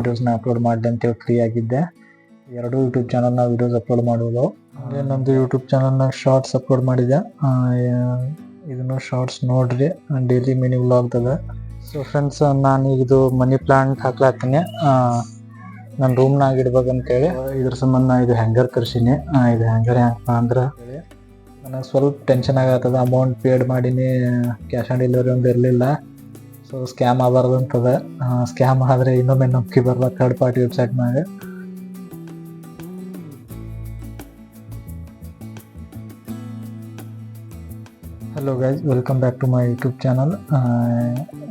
ವೀಡಿಯೋಸ್ನ ಅಪ್ಲೋಡ್ ಮಾಡಿದೆ ಅಂತೇಳಿ ಫ್ರೀ ಆಗಿದ್ದೆ. ಎರಡು ಯೂಟ್ಯೂಬ್ ಚಾನಲ್ನ ವೀಡಿಯೋಸ್ ಅಪ್ಲೋಡ್ ಮಾಡೋದು. ಹಾಗೆ ನಂದು ಯೂಟ್ಯೂಬ್ ಚಾನಲ್ನ ಶಾರ್ಟ್ಸ್ ಅಪ್ಲೋಡ್ ಮಾಡಿದೆ. ಇದನ್ನು ಶಾರ್ಟ್ಸ್ ನೋಡ್ರಿ. ಡೈಲಿ ಮಿನಿ ವ್ಲಾಗ್ದಾಗ ಸೊ ಫ್ರೆಂಡ್ಸ್ ನಾನು ಈಗ ಇದು ಮನಿ ಪ್ಲಾಂಟ್ ಹಾಕ್ಲಾತೀನಿ ನನ್ನ ರೂಮ್ನಾಗ ಇಡ್ಬೇಕಂತೇಳಿ ಇದ್ರ ಸಂಬಂಧ ನಾ ಇದು ಹ್ಯಾಂಗರ್ ಕರ್ಸೀನಿ. ಇದು ಹ್ಯಾಂಗರ್ ಹೆಂಗಪ್ಪ ಅಂದ್ರೆ ನನಗೆ ಸ್ವಲ್ಪ ಟೆನ್ಷನ್ ಆಗತ್ತದ. ಅಮೌಂಟ್ ಪೇಡ್ ಮಾಡೀನಿ. ಕ್ಯಾಶ್ ಆನ್ ಡೆಲಿವರಿ ಒಂದು ಇರಲಿಲ್ಲ. ಸೊ ಸ್ಕ್ಯಾಮ್ ಆಗಬಾರ್ದು ಅಂತದ. ಸ್ಕ್ಯಾಮ್ ಆದರೆ ಇನ್ನೊಮ್ಮೆ ನಂಬಿಕೆ ಬರಲ್ಲ ಥರ್ಡ್ ಪಾರ್ಟಿ ವೆಬ್ಸೈಟ್ನಾಗ hello guys welcome back to my YouTube channel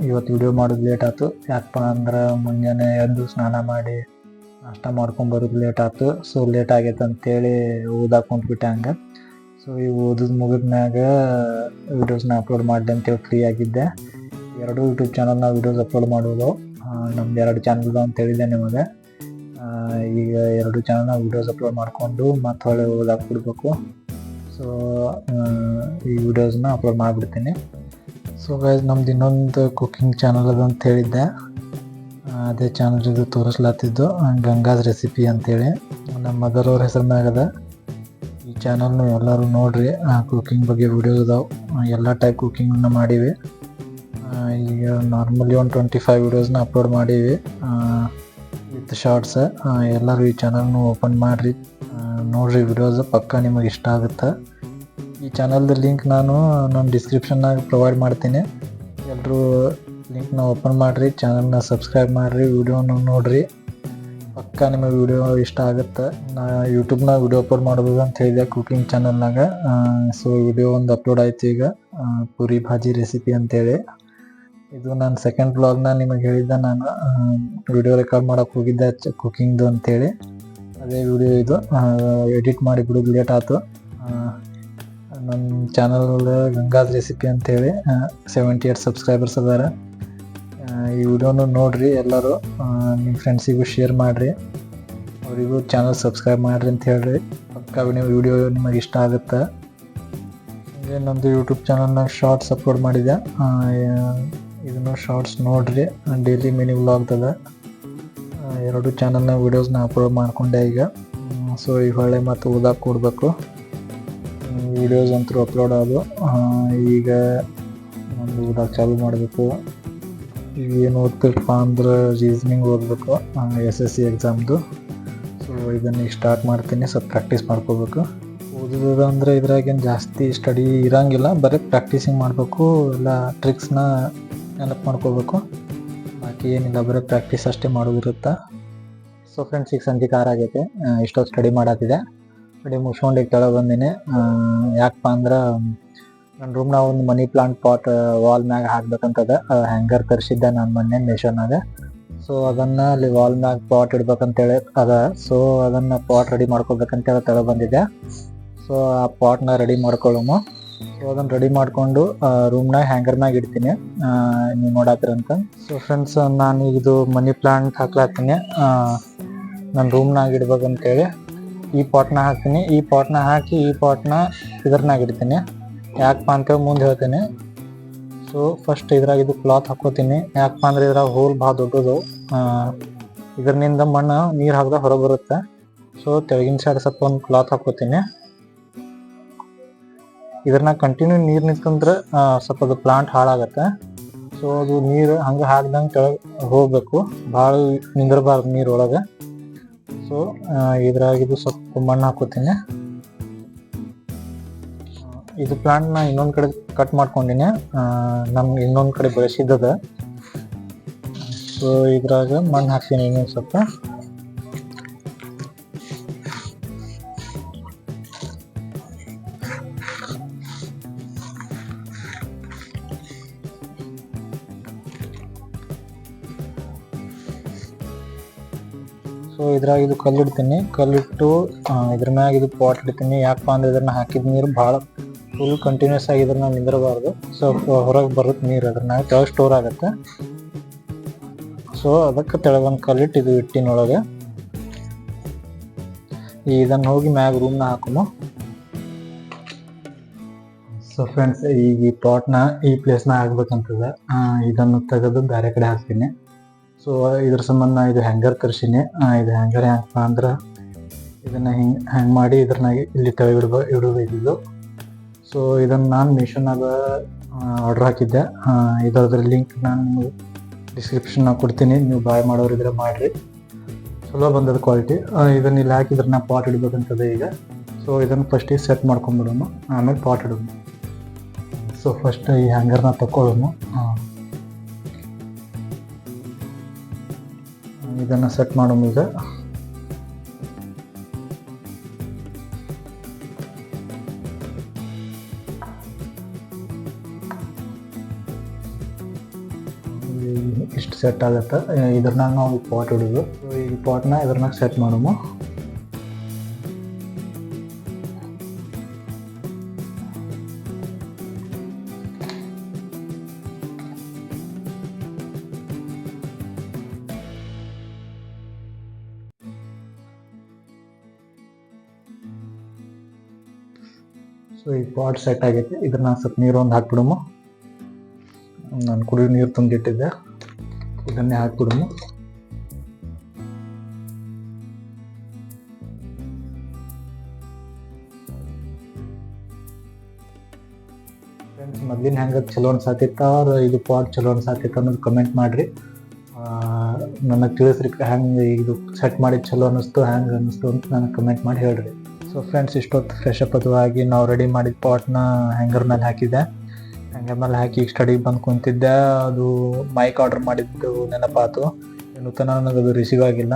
ಇವತ್ತು ವಿಡಿಯೋ ಮಾಡೋದು ಲೇಟ್ ಆಯ್ತು ಯಾಕಪ್ಪ ಅಂದ್ರೆ ಮುಂಜಾನೆ ಎದ್ದು ಸ್ನಾನ ಮಾಡಿ ನಾಷ್ಟ ಮಾಡ್ಕೊಂಡು ಬರೋದು ಲೇಟ್ ಆಯ್ತು ಸೊ ಲೇಟ್ ಆಗೈತೆ ಅಂತೇಳಿ ಓದಾಕ್ ಕುಂತ್ಬಿಟ್ಟೆ ಹಂಗೆ. ಸೊ ಈ ಓದಿದ ಮುಗಿದ್ಮ್ಯಾಗ ವೀಡಿಯೋಸ್ನ ಅಪ್ಲೋಡ್ ಮಾಡಿದೆ ಅಂತೇಳಿ ಫ್ರೀ ಆಗಿದ್ದೆ. ಎರಡು ಯೂಟ್ಯೂಬ್ ಚಾನಲ್ನ ವೀಡಿಯೋಸ್ ಅಪ್ಲೋಡ್ ಮಾಡೋದು ನಮ್ದು ಎರಡು ಚಾನಲ್ ಅಂತ ಹೇಳಿದ್ದೆ ನಿಮಗೆ. ಈಗ ಎರಡು ಚಾನಲ್ನ ವೀಡಿಯೋಸ್ ಅಪ್ಲೋಡ್ ಮಾಡಿಕೊಂಡು ಮತ್ತೆ ಹೊಳೆ ಹಾಕ್ಬಿಡ್ಬೇಕು ಸೊ ಈ ವೀಡಿಯೋಸ್ನ ಅಪ್ಲೋಡ್ ಮಾಡಿಬಿಡ್ತೀನಿ. ಸೊ ಗೈಸ್ ನಮ್ದು ಇನ್ನೊಂದು ಕುಕ್ಕಿಂಗ್ ಚಾನಲ್ ಅದು ಅಂತ ಹೇಳಿದ್ದೆ ಅದೇ ಚಾನಲ್ ಇದು ತೋರಿಸ್ಲಾತಿದ್ದು ಗಂಗಾಸ್ ರೆಸಿಪಿ ಅಂತೇಳಿ. ನಮ್ಮ ಮದರ್ ಅವ್ರ ಹೆಸರು ಈ ಚಾನಲ್ನು ಎಲ್ಲರೂ ನೋಡಿರಿ ಕುಕ್ಕಿಂಗ್ ಬಗ್ಗೆ ವಿಡಿಯೋಸ್ ಇದಾವೆ ಎಲ್ಲ ಟೈಪ್ ಕುಕ್ಕಿಂಗ್ನ ಮಾಡೀವಿ. ಈಗ ನಾರ್ಮಲಿ ಒಂದು ಟ್ವೆಂಟಿ ಫೈವ್ ವಿಡಿಯೋಸ್ನ ಅಪ್ಲೋಡ್ ಮಾಡೀವಿ. ವಿತ್ ಶಾರ್ಟ್ಸ್ ಎಲ್ಲರೂ ಈ ಚಾನಲ್ನು ಓಪನ್ ಮಾಡಿರಿ. ನೋಡಿರಿ ವಿಡಿಯೋಸ್ ಪಕ್ಕ ನಿಮಗೆ ಇಷ್ಟ ಆಗುತ್ತೆ? ಈ ಚಾನಲ್ದು ಲಿಂಕ್ ನಾನು ನನ್ನ ಡಿಸ್ಕ್ರಿಪ್ಷನ್ನಾಗ ಪ್ರೊವೈಡ್ ಮಾಡ್ತೀನಿ. ಎಲ್ಲರೂ ಲಿಂಕ್ನ ಓಪನ್ ಮಾಡಿರಿ ಚಾನಲ್ನ ಸಬ್ಸ್ಕ್ರೈಬ್ ಮಾಡಿರಿ ವಿಡಿಯೋನ ನೋಡಿರಿ. ಪಕ್ಕ ನಿಮಗೆ ವಿಡಿಯೋ ಇಷ್ಟ ಆಗುತ್ತೆ? ನಾ ಯೂಟ್ಯೂಬ್ನಾಗ ವಿಡಿಯೋ ಅಪ್ಲೋಡ್ ಮಾಡ್ಬೋದು ಅಂತ ಹೇಳಿದೆ ಕುಕಿಂಗ್ ಚಾನಲ್ನಾಗ ಸೊ ವಿಡಿಯೋ ಒಂದು ಅಪ್ಲೋಡ್ ಆಯ್ತು ಈಗ. ಪೂರಿ ಭಾಜಿ ರೆಸಿಪಿ ಅಂತೇಳಿ ಇದು ನನ್ನ ಸೆಕೆಂಡ್ ಬ್ಲಾಗ್ನ ನಿಮಗೆ ಹೇಳಿದ್ದೆ ನಾನು ವಿಡಿಯೋ ರೆಕಾರ್ಡ್ ಮಾಡೋಕೆ ಹೋಗಿದ್ದೆ ಕುಕಿಂಗ್ದು ಅಂತೇಳಿ. ಅದೇ ವಿಡಿಯೋ ಇದು ಎಡಿಟ್ ಮಾಡಿ ಬಿಡೋದು ಲೇಟ್ ಆಯಿತು ನಮ್ಮ ಚಾನಲ್ ಗಂಗಾ ರೆಸಿಪಿ ಅಂತೇಳಿ ಸೆವೆಂಟಿ ಏಟ್ ಸಬ್ಸ್ಕ್ರೈಬರ್ಸ್ ಅದಾರ. ಈ ವಿಡಿಯೋನು ನೋಡಿರಿ ಎಲ್ಲರೂ ನಿಮ್ಮ ಫ್ರೆಂಡ್ಸಿಗೂ ಶೇರ್ ಮಾಡಿರಿ. ಅವರಿಗೂ ಚಾನಲ್ ಸಬ್ಸ್ಕ್ರೈಬ್ ಮಾಡಿರಿ ಅಂತ ಹೇಳ್ರಿ. ಪಕ್ಕ ನೀವು ವಿಡಿಯೋ ನಿಮಗೆ ಇಷ್ಟ ಆಗುತ್ತೆ. ನಮ್ಮದು ಯೂಟ್ಯೂಬ್ ಚಾನಲ್ನ ಶಾರ್ಟ್ಸ್ ಅಪ್ಲೋಡ್ ಮಾಡಿದೆ ಇದನ್ನು ಶಾರ್ಟ್ಸ್ ನೋಡ್ರಿ. ಡೈಲಿ ಮಿನಿ ವ್ಲಾಗ್ದದ ಎರಡು ಚಾನಲ್ನ ವೀಡಿಯೋಸ್ನ ಅಪ್ಲೋಡ್ ಮಾಡ್ಕೊಂಡೆ ಈಗ. ಸೊ ಈ ಹೊಳೆ ಮತ್ತು ಓದಾಕ್ ಕೊಡಬೇಕು. ವಿಡಿಯೋಸ್ ಅಂತೂ ಅಪ್ಲೋಡ್ ಆದವು ಈಗ ಒಂದು ಓದಾಕ್ ಚಾಲು ಮಾಡಬೇಕು. ಈಗ ಏನು ಓದ್ಬೇಕಪ್ಪ ಅಂದ್ರೆ ರೀಸನಿಂಗ್ ಓದಬೇಕು. ಎಸ್ ಎಸ್ ಸಿ ಎಕ್ಸಾಮ್ದು ಸೊ ಇದನ್ನು ಈಗ ಸ್ಟಾರ್ಟ್ ಮಾಡ್ತೀನಿ. ಸ್ವಲ್ಪ ಪ್ರಾಕ್ಟೀಸ್ ಮಾಡ್ಕೋಬೇಕು. ಓದೋದು ಅಂದರೆ ಇದ್ರಾಗೇನು ಜಾಸ್ತಿ ಸ್ಟಡಿ ಇರೋಂಗಿಲ್ಲ. ಬರೀ ಪ್ರಾಕ್ಟೀಸಿಂಗ್ ಮಾಡಬೇಕು. ಎಲ್ಲ ಟ್ರಿಕ್ಸ್ನ ನೆನಪು ಮಾಡ್ಕೋಬೇಕು. ಬಾಕಿ ಏನಿಲ್ಲ, ಬರೋ ಪ್ರಾಕ್ಟೀಸ್ ಅಷ್ಟೇ ಮಾಡೋದಿರುತ್ತೆ. ಸೊ ಫ್ರೆಂಡ್ಸ್ ಈಗ ಸಂಜೆ ಕಾರ್ ಆಗೈತೆ. ಇಷ್ಟೋ ಇಷ್ಟೊತ್ತು ಸ್ಟಡಿ ಮಾಡತ್ತಿದೆ ಸ್ಟಡಿ ಮುಗಿಸ್ಕೊಂಡು ಈಗ ಕೆಳಗೆ ಬಂದಿನಿ. ಯಾಕಪ್ಪ ಅಂದ್ರೆ ನನ್ನ ರೂಮ್ನಾಗ ಒಂದು ಮನಿ ಪ್ಲಾಂಟ್ ಪಾಟ್ ವಾಲ್ ಮ್ಯಾಗ ಹಾಕ್ಬೇಕಂತದ. ಹ್ಯಾಂಗರ್ ತರಿಸಿದ್ದೆ ನಾನು ಮೊನ್ನೆ ಮಿಷನ್ನಾಗ ಸೊ ಅದನ್ನು ಅಲ್ಲಿ ವಾಲ್ ಮ್ಯಾಗ ಪಾಟ್ ಇಡ್ಬೇಕಂತೇಳಿ ಅದ. ಸೊ ಅದನ್ನು ಪಾಟ್ ರೆಡಿ ಮಾಡ್ಕೋಬೇಕಂತೇಳಿ ತೊಳೆ ಬಂದಿದ್ದೆ. ಸೊ ಆ ಪಾಟ್ನ ರೆಡಿ ಮಾಡ್ಕೊಳ್ಳೋಮು ಸೊ ಅದನ್ನು ರೆಡಿ ಮಾಡಿಕೊಂಡು ರೂಮ್ನಾಗ ಹ್ಯಾಂಗರ್ ಇಡ್ತೀನಿ. ನೀವು ನೋಡಾತಿರಂತ ಸೊ ಫ್ರೆಂಡ್ಸ್ ನಾನು ಇದು ಮನಿ ಪ್ಲಾಂಟ್ ಹಾಕ್ಲಾತೀನಿ ನನ್ನ ರೂಮ್ನಾಗ ಇಡ್ಬೇಕಂತೇಳಿ ಈ ಪಾಟ್ನ ಹಾಕ್ತೀನಿ. ಈ ಪಾಟ್ನ ಹಾಕಿ ಈ ಪಾಟ್ನ ಇದ್ರನಾಗ ಇಡ್ತೀನಿ. ಯಾಕಪ್ಪ ಅಂತೇಳಿ ಮುಂದೆ ಹೇಳ್ತೀನಿ. ಸೊ ಫಸ್ಟ್ ಇದ್ರಾಗ ಇದು ಕ್ಲಾತ್ ಹಾಕೋತೀನಿ. ಯಾಕಪ್ಪ ಅಂದ್ರೆ ಇದ್ರಾಗ ಹೋಲ್ ಭಾಳ ದೊಡ್ಡದು. ಇದರಿಂದ ಮಣ್ಣು ನೀರು ಹಾಕಿದಾಗ ಹೊರ ಬರುತ್ತೆ. ಸೊ ತೆಳಗಿನ ಸೈಡ್ ಸ್ವಲ್ಪ ಒಂದು ಕ್ಲಾತ್ ಹಾಕೋತೀನಿ. ಇದ್ರನ್ನ ಕಂಟಿನ್ಯೂ ನೀರು ನಿಂತ್ಕೊಂಡ್ರೆ ಸ್ವಲ್ಪ ಅದು ಪ್ಲಾಂಟ್ ಹಾಳಾಗತ್ತೆ. ಸೊ ಅದು ನೀರು ಹಂಗೆ ಹಾಕ್ದಂಗೆ ಕೆಳಗೆ ಹೋಗ್ಬೇಕು. ಭಾಳ ನಿಂದಿರಬಾರ್ದು ನೀರೊಳಗೆ ಸೊ ಇದ್ರಾಗಿದ್ದು ಇದು ಸ್ವಲ್ಪ ಮಣ್ಣು ಹಾಕೋತೀನಿ. ಇದು ಪ್ಲಾಂಟ್ ಇನ್ನೊಂದು ಇನ್ನೊಂದ್ ಕಡೆ ಕಟ್ ಮಾಡ್ಕೊಂಡಿನಿ. ನಮ್ಗೆ ಇನ್ನೊಂದು ಕಡೆ ಬೆಳೆಸಿದ್ದದ. ಸೊ ಇದ್ರಾಗ ಮಣ್ಣು ಹಾಕ್ತೀನಿ ಇನ್ನೊಂದು ಸ್ವಲ್ಪ. ಇದ್ರಾಗ ಇದು ಕಲ್ಲಿಡ್ತೀನಿ. ಕಲ್ಲಿಟ್ಟು ಇದ್ರ ಮ್ಯಾಗ ಇದು ಪಾಟ್ ಇಡ್ತೀನಿ. ಯಾಕಪ್ಪ ಅಂದ್ರೆ ಇದನ್ನ ಹಾಕಿದ ನೀರು ಭಾಳ ಫುಲ್ ಕಂಟಿನ್ಯೂಸ್ ಆಗಿ ಇದ್ರನ್ನ ನಿಂದಿರಬಾರ್ದು. ಸೊ ಹೊರಗೆ ಬರುತ್ತೆ ನೀರು ಅದ್ರನ್ನ ಕೆಳಗೆ ಸ್ಟೋರ್ ಆಗುತ್ತೆ. ಸೊ ಅದಕ್ಕೆ ತೆಳಗೊಂದು ಕಲ್ಲಿಟ್ಟು ಇದು ಇಟ್ಟಿನೊಳಗೆ ಇದನ್ನ ಹೋಗಿ ಮ್ಯಾಗ ರೂಮ್ನ ಹಾಕುಮು. ಸೊ ಫ್ರೆಂಡ್ಸ್ ಈಗ ಈ ಪಾಟ್ನ ಈ ಪ್ಲೇಸ್ನ ಹಾಕ್ಬೇಕಂತದ. ಇದನ್ನು ತೆಗೆದು ಬೇರೆ ಕಡೆ ಹಾಕ್ತೀನಿ. ಸೊ ಇದ್ರ ಸಂಬಂಧ ನಾ ಇದು ಹ್ಯಾಂಗರ್ ಕರ್ಸೀನಿ. ಇದು ಹ್ಯಾಂಗರ್ ಹೆಂಗಪ್ಪ ಅಂದ್ರೆ ಇದನ್ನ ಹಿಂಗೆ ಹ್ಯಾಂಗ್ ಮಾಡಿ ಇದ್ರನಾಗ ಇಲ್ಲಿ ತೆಗೆ ಇಡ್ಬ ಇಡಬೇಕಿದ್ದು ಸೊ ಇದನ್ನ ನಾನು ಮೀಶೋನಾಗ ಆರ್ಡರ್ ಹಾಕಿದ್ದೆ. ಇದ್ರ ಇದರದ್ರ ಲಿಂಕ್ ನಾನು ಡಿಸ್ಕ್ರಿಪ್ಷನ್ನಾಗ ಕೊಡ್ತೀನಿ. ನೀವು ಬಾಯ್ ಮಾಡೋರು ಇದ್ರೆ ಮಾಡಿರಿ. ಚಲೋ ಬಂದದ ಕ್ವಾಲಿಟಿ ಇದನ್ನ ಇಲ್ಲಿ ಹಾಕಿದ್ರೆ ನಾ ಪಾಟ್ ಇಡ್ಬೇಕಂತದೆ ಈಗ. ಸೊ ಇದನ್ನು ಫಸ್ಟಿಗೆ ಸೆಟ್ ಮಾಡ್ಕೊಂಬಿಡೋಣ ಆಮೇಲೆ ಪಾಟ್ ಇಡೋಣ ಸೊ ಫಸ್ಟ್ ಈ ಹ್ಯಾಂಗರ್ನ ತಗೊಳ್ಳೋಣ ಇದನ್ನು ಸೆಟ್ ಮಾಡೋಣ ಈಗ. ಇಷ್ಟು ಸೆಟ್ ಆಗುತ್ತೆ. ಇದ್ರನಾಗ ನಾವು ಪಾಟ್ ಇಡೋದು ಸೊ ಈ ಪಾಟ್ನ ಇದ್ರನಾಗ ಸೆಟ್ ಮಾಡೋಣ. ಸೊ ಈ ಪಾಟ್ ಸೆಟ್ ಆಗೈತೆ. ಇದನ್ನ ಸ್ವಲ್ಪ ನೀರು ಒಂದು ಹಾಕ್ಬಿಡಮು. ನಾನು ಕುಡಿಯೋ ನೀರು ತುಂಬಿಟ್ಟಿದ್ದೆ. ಇದನ್ನೇ ಹಾಕ್ಬಿಡಮು. ಫ್ರೆಂಡ್ಸ್ ಮೊದ್ಲಿನ ಹೆಂಗೆ ಚಲೋ ಅನ್ಸಾತಿತ್ತ. ಇದು ಪಾಟ್ ಚಲೋ ಅನ್ಸಾತಿತ್ತ ಅನ್ನೋದು ಕಮೆಂಟ್ ಮಾಡಿರಿ. ನನಗೆ ತಿಳಿಸ್ರಿ ಹೆಂಗೆ ಇದು ಸೆಟ್ ಮಾಡಿ ಚಲೋ ಅನ್ನಿಸ್ತು ಹೆಂಗೆ ಅನ್ನಿಸ್ತು ಅಂತ ನನಗೆ ಕಮೆಂಟ್ ಮಾಡಿ ಹೇಳ್ರಿ. ಸೊ ಫ್ರೆಂಡ್ಸ್ ಇಷ್ಟೊತ್ತು ಫ್ರೆಶ್ ಅಪ್ ಅದು ಆಗಿ ನಾವು ರೆಡಿ ಮಾಡಿದ ಪಾಟ್ನ ಹ್ಯಾಂಗರ್ ಮೇಲೆ ಹಾಕಿದ್ದೆ. ಹ್ಯಾಂಗರ್ ಮೇಲೆ ಹಾಕಿ ಈಗ ಸ್ಟಡಿಗೆ ಬಂದು ಕುಂತಿದ್ದೆ. ಅದು ಮೈಕ್ ಆರ್ಡರ್ ಮಾಡಿದ್ದು ನೆನಪಾತು. ಇನ್ನೂ ತನಕ ನನಗೆ ಅದು ರಿಸೀವ್ ಆಗಿಲ್ಲ.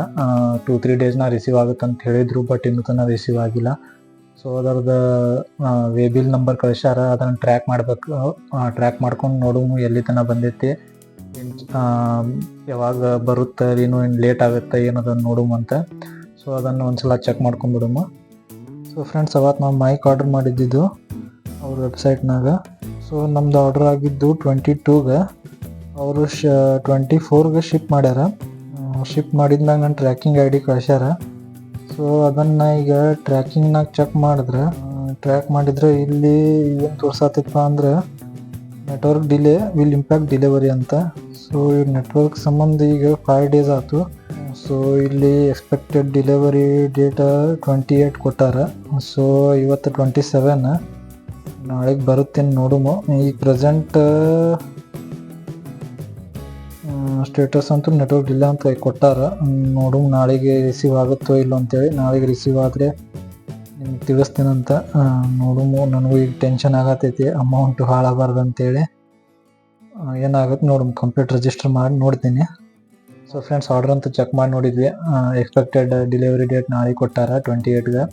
ಟೂ ತ್ರೀ ಡೇಸ್ನ ರಿಸೀವ್ ಆಗುತ್ತೆ ಅಂತ ಹೇಳಿದ್ರು ಬಟ್ ಇನ್ನೂ ತನಕ ರಿಸೀವ್ ಆಗಿಲ್ಲ. ಸೊ ಅದರದ್ದು ವೇ ಬಿಲ್ ನಂಬರ್ ಕಳಿಸ್ಯಾರ. ಅದನ್ನು ಟ್ರ್ಯಾಕ್ ಮಾಡ್ಬೇಕು ಟ್ರ್ಯಾಕ್ ಮಾಡ್ಕೊಂಡು ನೋಡು ಎಲ್ಲಿ ತನಕ ಬಂದೈತಿ ಯಾವಾಗ ಬರುತ್ತೆ ಏನು ಏನು ಲೇಟ್ ಆಗುತ್ತೆ ಏನದನ್ನು ನೋಡುಮ ಅಂತ. ಸೊ ಅದನ್ನು ಒಂದ್ಸಲ ಚೆಕ್ ಮಾಡ್ಕೊಂಡ್ಬಿಡುಮ ಸೊ ಫ್ರೆಂಡ್ಸ್ ಅವತ್ತು ನಾವು ಮೈಕ್ ಆರ್ಡರ್ ಮಾಡಿದ್ದಿದ್ದು ಅವ್ರ ವೆಬ್ಸೈಟ್ನಾಗ ಸೊ ನಮ್ದು ಆರ್ಡರ್ ಆಗಿದ್ದು ಟ್ವೆಂಟಿ ಟೂಗೆ ಅವರು ಶ ಟ್ವೆಂಟಿ ಫೋರ್ಗೆ ಶಿಪ್ ಮಾಡ್ಯಾರ. ಶಿಪ್ ಮಾಡಿದ್ಮ್ಯಾಗ ನನ್ನ ಟ್ರ್ಯಾಕಿಂಗ್ ಐ ಡಿ ಕಳ್ಸ್ಯಾರ. ಸೊ ಅದನ್ನು ಈಗ ಟ್ರ್ಯಾಕಿಂಗ್ನಾಗ ಚೆಕ್ ಮಾಡಿದ್ರೆ ಟ್ರ್ಯಾಕ್ ಮಾಡಿದ್ರೆ ಇಲ್ಲಿ ಏನು ತೋರ್ಸತ್ತಿಪ್ಪ ಅಂದ್ರೆ network delay will impact delivery ಅಂತ. ಸೊ ಈ ನೆಟ್ವರ್ಕ್ ಸಂಬಂಧ ಈಗ ಫೈವ್ ಡೇಸ್ ಆಯಿತು. ಸೊ ಇಲ್ಲಿ expected delivery date twenty eight ಕೊಟ್ಟಾರ. ಸೊ ಇವತ್ತು ಟ್ವೆಂಟಿ ಸೆವೆನ್ ನಾಳೆಗೆ ಬರುತ್ತೇನೆ ನೋಡುಮು. ಈಗ ಪ್ರೆಸೆಂಟ್ ಸ್ಟೇಟಸ್ ಅಂತೂ ನೆಟ್ವರ್ಕ್ ಇಲ್ಲ ಅಂತ ಕೊಟ್ಟಾರ. ನೋಡು ನಾಳೆಗೆ ರಿಸೀವ್ ಆಗುತ್ತೋ ಇಲ್ಲೋ ಅಂತೇಳಿ. ನಾಳೆಗೆ ರಿಸೀವ್ ಆದರೆ ನಿಮ್ಗೆ ತಿಳಿಸ್ತೀನಂತ ನೋಡು ನನಗೂ ಈಗ ಟೆನ್ಷನ್ ಆಗತೈತಿ ಅಮೌಂಟ್ ಹಾಳಾಗಬಾರ್ದು ಅಂತೇಳಿ. ಏನಾಗುತ್ತೆ ನೋಡು ಕಂಪ್ಯೂಟರ್ ರಿಜಿಸ್ಟರ್ ಮಾಡಿ ನೋಡ್ತೀನಿ. ಸೊ ಫ್ರೆಂಡ್ಸ್ ಆರ್ಡರ್ ಅಂತ ಚೆಕ್ ಮಾಡಿ ನೋಡಿದ್ವಿ. ಎಕ್ಸ್ಪೆಕ್ಟೆಡ್ ಡೆಲಿವರಿ ಡೇಟ್ ನಾಳೆ ಕೊಟ್ಟಾರ ಟ್ವೆಂಟಿ ಏಯ್ಟ್ಗೆ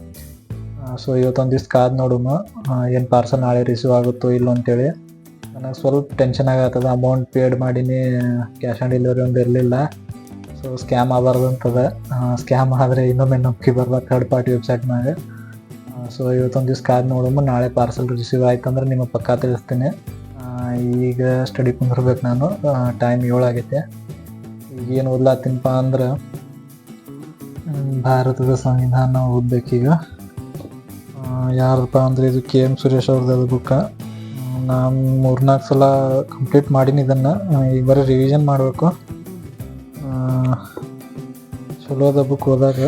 ಸೊ ಇವತ್ತೊಂದು ದಿವ್ಸ ಕಾದ್ ನೋಡುಮ ಏನು ಪಾರ್ಸಲ್ ನಾಳೆ ರಿಸೀವ್ ಆಗುತ್ತೋ ಇಲ್ಲೋ ಅಂತೇಳಿ. ನನಗೆ ಸ್ವಲ್ಪ ಟೆನ್ಷನ್ ಆಗತ್ತದ ಅಮೌಂಟ್ ಪೇಡ್ ಮಾಡೀನಿ ಕ್ಯಾಶ್ ಆನ್ ಡೆಲಿವರಿ ಒಂದು ಇರಲಿಲ್ಲ. ಸೊ ಸ್ಕ್ಯಾಮ್ ಆಗಬಾರ್ದು ಅಂತದ. ಸ್ಕ್ಯಾಮ್ ಆದರೆ ಇನ್ನೊಮ್ಮೆ ನಂಬಿಕೆ ಬರ್ಬೇಕು ಥರ್ಡ್ ಪಾರ್ಟಿ ವೆಬ್ಸೈಟ್ನಾಗ ಸೊ ಇವತ್ತೊಂದು ದಿವ್ಸ ಕಾದ್ ನೋಡಮ್ಮ ನಾಳೆ ಪಾರ್ಸಲ್ ರಿಸೀವ್ ಆಯ್ತು ಅಂದ್ರೆ ನಿಮಗೆ ಪಕ್ಕಾ ತಿಳಿಸ್ತೀನಿ. ಈಗ ಸ್ಟಡಿ ಕುಂದಿರ್ಬೇಕು ನಾನು. ಟೈಮ್ ಏಳು ಆಗೈತೆ. ಈಗ ಏನು ಓದ್ಲಾತೀನಪ್ಪ ಅಂದ್ರೆ ಭಾರತದ ಸಂವಿಧಾನ ಓದ್ಬೇಕೀಗ. ಯಾರಪ್ಪ ಅಂದ್ರೆ ಇದು ಕೆ ಎಂ ಸುರೇಶ್ ಅವ್ರದ್ದು ಬುಕ್ಕ ನಾನು ಮೂರ್ನಾಲ್ಕು ಸಲ ಕಂಪ್ಲೀಟ್ ಮಾಡೀನಿ ಇದನ್ನು. ಈಗ ಬರೀ ರಿವಿಷನ್ ಮಾಡಬೇಕು. ಚಲೋದ ಬುಕ್ ಹೋದಾಗ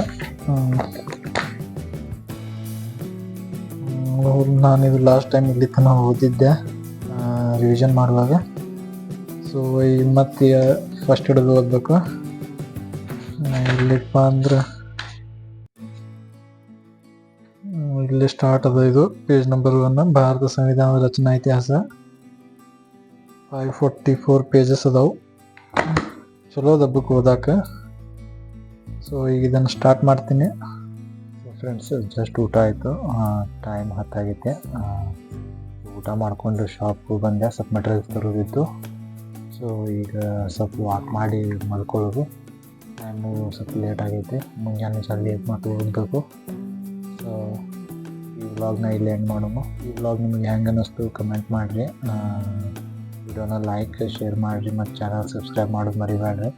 ನಾನು ಇದು ಲಾಸ್ಟ್ ಟೈಮ್ ಇಲ್ಲಿ ತನಕ ಓದಿದ್ದೆ ರಿವಿಷನ್ ಮಾಡುವಾಗ. ಸೊ ಈ ಮತ್ತೆ ಫಸ್ಟ್ ಹಿಡಿದು ಓದಬೇಕು. ಇಲ್ಲಿಪ್ಪ ಅಂದ್ರೆ, ಇಲ್ಲಿ ಸ್ಟಾರ್ಟ್ ಅದ ಇದು ಪೇಜ್ ನಂಬರ್ ಒನ್ ಭಾರತ ಸಂವಿಧಾನದ ರಚನಾ ಇತಿಹಾಸ. ಫೈವ್ ಫೋರ್ಟಿ ಫೋರ್ ಪೇಜಸ್ ಅದಾವು. ಚಲೋ ಬುಕ್ ಓದಾಕ. ಸೊ ಈಗ ಇದನ್ನು ಸ್ಟಾರ್ಟ್ ಮಾಡ್ತೀನಿ. ಫ್ರೆಂಡ್ಸ್ ಜಸ್ಟ್ ಊಟ ಆಯಿತು. ಟೈಮ್ ಹತ್ತಾಗೈತೆ ಊಟ ಮಾಡಿಕೊಂಡು ಶಾಪ್ಗೆ ಬಂದೆ. ಸ್ವಲ್ಪ ಮೆಟೀರಿಯಲ್ಸ್ ತರೋದಿತ್ತು. ಸೊ ಈಗ ಸ್ವಲ್ಪ ವಾಕ್ ಮಾಡಿ ಮಲ್ಕೊಳ್ಳೋದು. ಟೈಮು ಸ್ವಲ್ಪ ಲೇಟ್ ಆಗೈತೆ. ಮುಂಜಾನೆ ಜಲ್ದಿ ಮತ್ತು ಓದಬೇಕು ಸೊ ಈ ವ್ಲಾಗ್ನ ಇಲ್ಲಿ ಎಂಡ್ ಮಾಡೋಣ. ಈ ವ್ಲಾಗ್ ನಿಮಗೆ ಹೆಂಗೆ ಅನ್ನಿಸ್ತು ಕಮೆಂಟ್ ಮಾಡಿರಿ. ವಿಡಿಯೋನ ಲೈಕ್ ಶೇರ್ ಮಾಡಿರಿ. ಮತ್ತು ಚಾನಲ್ ಸಬ್ಸ್ಕ್ರೈಬ್ ಮಾಡೋದು ಮರಿಬೇಡ್ರಿ